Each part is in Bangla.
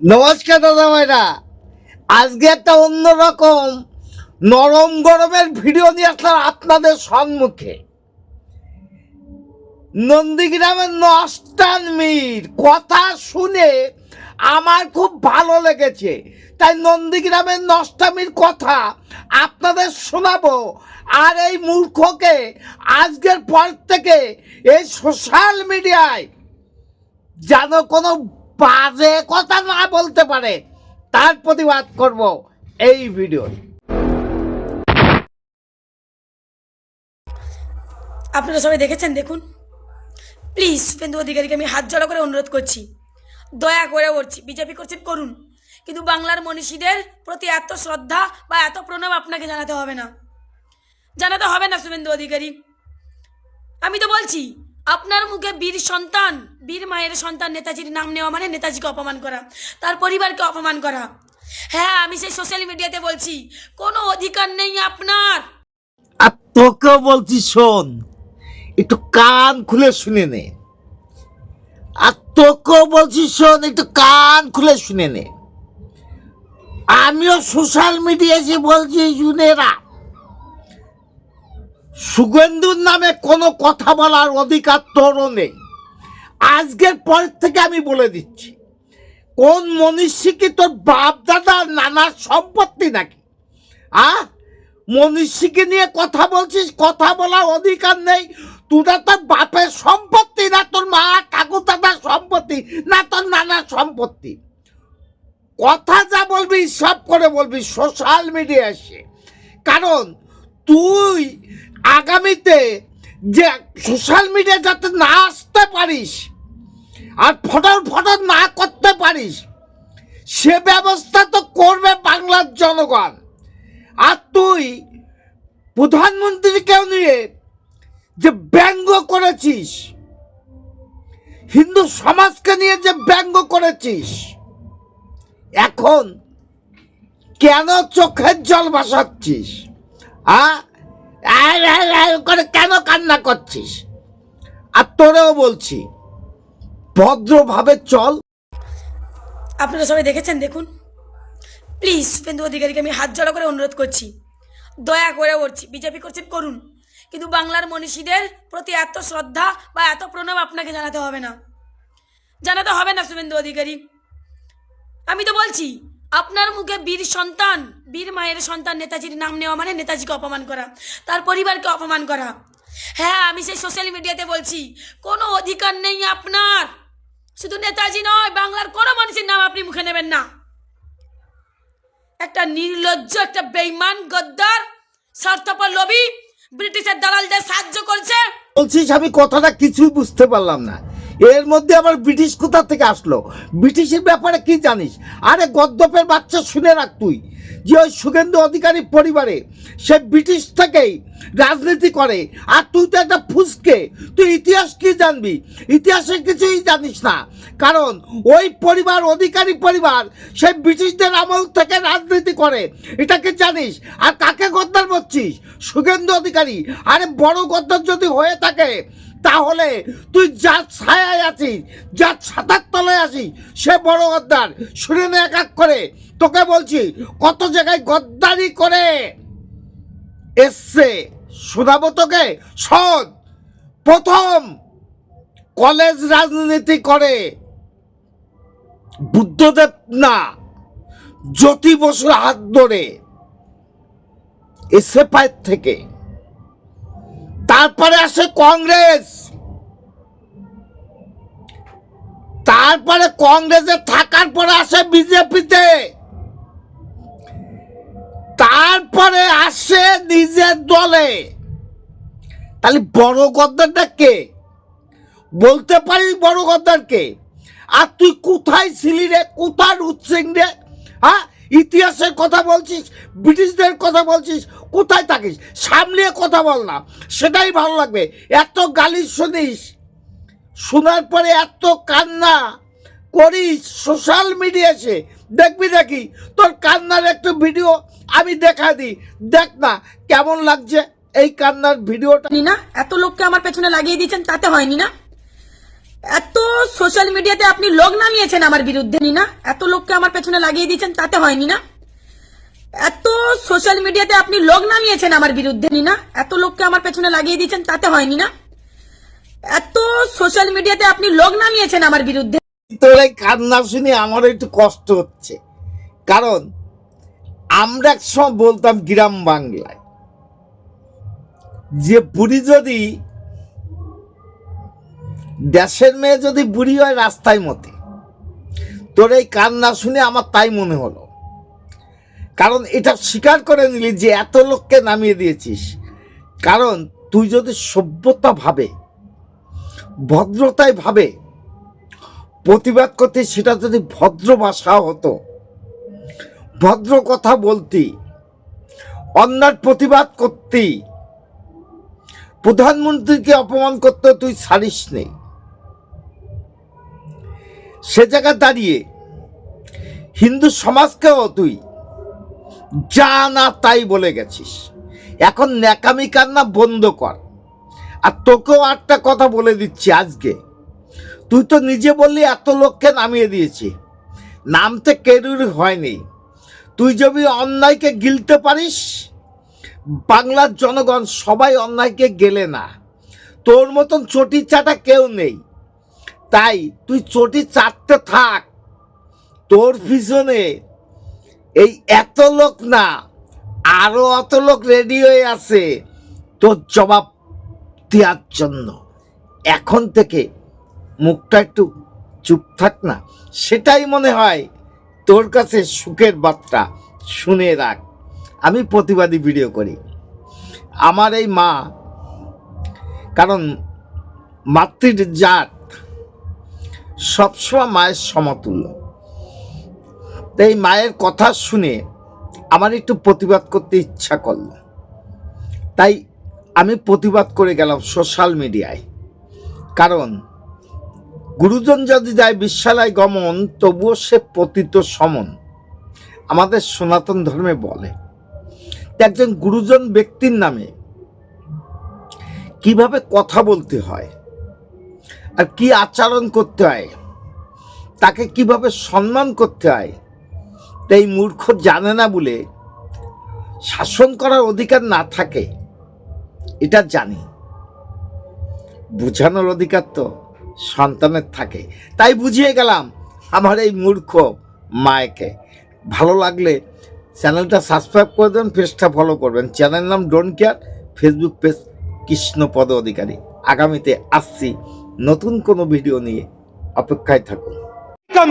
নমস্কার দাদা ভাইরা আজকে একটা অন্যরকম নরম গরমের ভিডিও নিয়ে আসলাম আপনাদের সম্মুখে। নন্দীগ্রামের নষ্টান মীর, কথা শুনে আমার খুব ভালো লেগেছে। তাই নন্দীগ্রামের নষ্টামির কথা আপনাদের শোনাবো। আর এই মূর্খকে আজকের পর থেকে এই সোশ্যাল মিডিয়ায় যেন কোনো বাজে কথা না বলতে পারে, তার প্রতিবাদ করব এই ভিডিও আপনারা সবাই দেখেছেন, দেখুন। প্লিজ শুভেন্দু অধিকারীকে আমি হাত জড়ো করে অনুরোধ করছি। দয়া করে করছি বিজেপি করছেন, করুন। কিন্তু বাংলার মনীষীদের প্রতি এত শ্রদ্ধা বা এত প্রণাম আপনাকে জানাতে হবে না। জানাতে হবে না, শুভেন্দু অধিকারী। আমি তো বলছি আপনার মুখে বীর সন্তান, বীর মায়ের সন্তান নেতাজির নাম নেওয়া মানে নেতাজিকে অপমান করা, তার পরিবারকে অপমান করা। হ্যাঁ আমি সেই সোশ্যাল মিডিয়াতে বলছি, কোনো অধিকার নেই আপনার। আর তোকেও বলছি শোন, একটু কান খুলে শুনে নে। আর তোকেও বলছি শোন, একটু কান খুলে শুনে নে। আমিও সোশ্যাল মিডিয়ায় বলছি শুনেরা সুগন্ধুর নামে কোনো কথা বলার অধিকার তোরও নেই। আজকের পর থেকে আমি বলে দিচ্ছি, কোন মনীষী কি তোর বাপ, দাদা নানার সম্পত্তি নাকি? আ? মনীষীকে নিয়ে কথা বলছিস, কথা বলার অধিকার নেই। তোরা তোর বাপের সম্পত্তি না তোর মা ঠাকুর দাদার সম্পত্তি না তোর নানার সম্পত্তি। কথা যা বলবি, সব করে বলবি সোশ্যাল মিডিয়া এসে। কারণ তুই আগামীতে যে সোশ্যাল মিডিয়া যাতে না আসতে পারিস আর ফটো ফটো না করতে পারিস, সে ব্যবস্থা তো করবে বাংলার জনগণ। আর তুই প্রধানমন্ত্রীকেও নিয়ে যে ব্যঙ্গ করেছিস, হিন্দু সমাজকে নিয়ে যে ব্যঙ্গ করেছিস, এখন কেন চোখের জল ভাসাচ্ছিস আয় করে কেন কান্না করছিস? আর তোরেও বলছি, ভদ্রভাবে চল। আপনারা সবাই দেখেছেন, দেখুন। প্লিজ শুভেন্দু অধিকারীকে আমি হাত জড়ো করে অনুরোধ করছি। দয়া করে করছি বিজেপি করছেন, করুন। কিন্তু বাংলার মনীষীদের প্রতি এত শ্রদ্ধা বা এত প্রণাম আপনাকে জানাতে হবে না। জানাতে হবে না, শুভেন্দু অধিকারী। আমি তো বলছি আপনার মুখে বীর সন্তান, বীর মায়ের সন্তান নেতাজির নাম নেওয়া মানে নেতাজিকে অপমান করা, তার পরিবারকে অপমান করা। হ্যাঁ আমি সেই সোশ্যাল মিডিয়াতে বলছি, কোনো অধিকার নেই আপনার। শুধু নেতাজি নয়, বাংলার কোনো মানুষের নাম আপনি মুখে নেবেন না। একটা নির্লজ্জ, একটা বেইমান গদ্দার, স্বার্থপর লবি ব্রিটিশের দালালদের সাহায্য করছে। বলছিস, আমি কথাটা কিছুই বুঝতে পারলাম না। এর মধ্যে আবার ব্রিটিশ কোথা থেকে আসলো? ব্রিটিশের ব্যাপারে কি জানিস? আরে গদ্যপের বাচ্চা শুনে রাখ তুই। যে ওই সুগেন্দু অধিকারী পরিবারে সে ব্রিটিশ থেকেই রাজনীতি করে, আর তুই তো একটা ফুসকে। তুই ইতিহাস কি জানবি? ইতিহাসে কিছুই জানিস না। কারণ ওই পরিবার, অধিকারী পরিবার, সে ব্রিটিশদের আমল থেকে রাজনীতি করে। এটাকে জানিস? আর কাকে গদ্দার বলছিস সুগেন্দু অধিকারী। আরে বড় গদ্দার যদি হয়ে থাকে তাহলে তুই যার ছায়ায় আছিস যার ছাতার তলায় আছিস, সে বড় গদ্দার, শুনে নে এক এক করে। তোকে বলছি, কত জায়গায় গদ্দারি করে? এসছে, শোনাবো তোকে? শোন, প্রথম কলেজ রাজনীতি করে বুদ্ধদেব না, জ্যোতি বসুর হাত ধরে এসে পায়ের থেকে। তারপরে আসে কংগ্রেস। তারপরে কংগ্রেসে থাকার পরে আসে বিজেপিতে। তারপরে আসে নিজের দলে। তাহলে বড় গদ্দারটা কে? বলতে পারিস বড় গদ্দারকে। আর তুই কোথায় ছিলি রে? কোথায় উচ্ছিং রে? হ্যাঁ? ইতিহাসের কথা বলছিস, ব্রিটিশদের কথা বলছিস, কোথায় থাকিস? সামনে কথা বল না। সেটাই ভালো লাগবে। এত গালি শুনিস, শোনার পরে এত কান্না করিস সোশ্যাল মিডিয়াতে দেখবি দেখি তোর কান্নার একটা ভিডিও আমি দেখা দিই। দেখ না, কেমন লাগছে এই কান্নার ভিডিওটা নি, এত লোককে আমার পেছনে লাগিয়ে দিয়েছেন, তাতে হয়নি না। এত সোশ্যাল মিডিয়াতে আপনি লোক নামিয়েছেন আমার বিরুদ্ধে নি। এত লোককে আমার পেছনে লাগিয়ে দিয়েছেন, তাতে হয়নি না। এত সোশ্যাল মিডিয়াতে আপনি লোক নামিয়েছেন আমার বিরুদ্ধে নি। এত লোককে আমার পেছনে লাগিয়ে দিয়েছেন, তাতে হয়নি না। এত সোশ্যাল মিডিয়াতে আপনি লোক নামিয়েছেন আমার বিরুদ্ধে। তোর এই কান্না শুনে আমার একটু কষ্ট হচ্ছে। কারণ আমরা সময় বলতাম গ্রাম বাংলায়, যে বুড়ি যদি দেশের মেয়ে যদি বুড়ি হয় রাস্তায় মতে। তোর এই কান্না শুনে আমার তাই মনে হলো। কারণ এটা স্বীকার করে নিলি যে এত লোককে নামিয়ে দিয়েছিস। কারণ তুই যদি সভ্যতা ভাবে, ভদ্রতায় ভাবে, প্রতিবাদ করতে সেটা যদি ভদ্র ভাষা হতো, ভদ্র কথা বলতি, অন্যার প্রতিবাদ করতি, প্রধানমন্ত্রীকে অপমান করতে তুই ছাড়িস নেই সে জায়গায় দাঁড়িয়ে হিন্দু সমাজকেও তুই যা না তাই বলে গেছিস। এখন ন্যাকামি কান্না বন্ধ কর। আর তোকেও একটা কথা বলে দিচ্ছি আজকে। তুই তো নিজে বললি এত লোককে নামিয়ে দিয়েছি। নামতে কেরুর হয়নি তুই যদি অন্যায়কে গিলতে পারিস, বাংলার জনগণ সবাই অন্যায়কে গেলে না। তোর মতন চটি চাটা কেউ নেই। তাই তুই চটি চাটতে থাক। তোর পিছনে এই এত লোক না, আরও অত লোক রেডি হয়ে আছে। তোর জবাব দেওয়ার জন্য। এখন থেকে মুখটা একটু চুপ থাক না। সেটাই মনে হয় তোর কাছে সুখের বার্তা। শুনে রাখ। আমি প্রতিবাদী ভিডিও করি। আমার এই মা, কারণ মাতৃর জাত সবসময় মায়ের সমতুল্য। তাই মায়ের কথা শুনে আমার একটু প্রতিবাদ করতে ইচ্ছা করল। তাই আমি প্রতিবাদ করে গেলাম সোশ্যাল মিডিয়ায়। কারণ গুরুজন যদি যায় বিশ্বালয় গমন, তবুও সে পতিত সমন। আমাদের সনাতন ধর্মে বলে। একজন গুরুজন ব্যক্তির নামে কীভাবে কথা বলতে হয়? আর কি আচরণ করতে হয়, তাকে কীভাবে সম্মান করতে হয়, তাই মূর্খ জানে না বলে শাসন করার অধিকার না থাকে, এটা জানি। বোঝানোর অধিকার তো সন্তানের থাকে। তাই বুঝিয়ে গেলাম আমার এই মূর্খ মায়কে। ভালো লাগলে চ্যানেলটা সাবস্ক্রাইব করে দেবেন, পেজটা ফলো করবেন। চ্যানেল নাম don't care Facebook page Krishnapada Adhikari. আগামীতে আসছি নতুন কোন ভিডিও নিয়ে অপেক্ষায় থাকুন।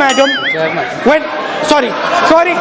Madam sorry sorry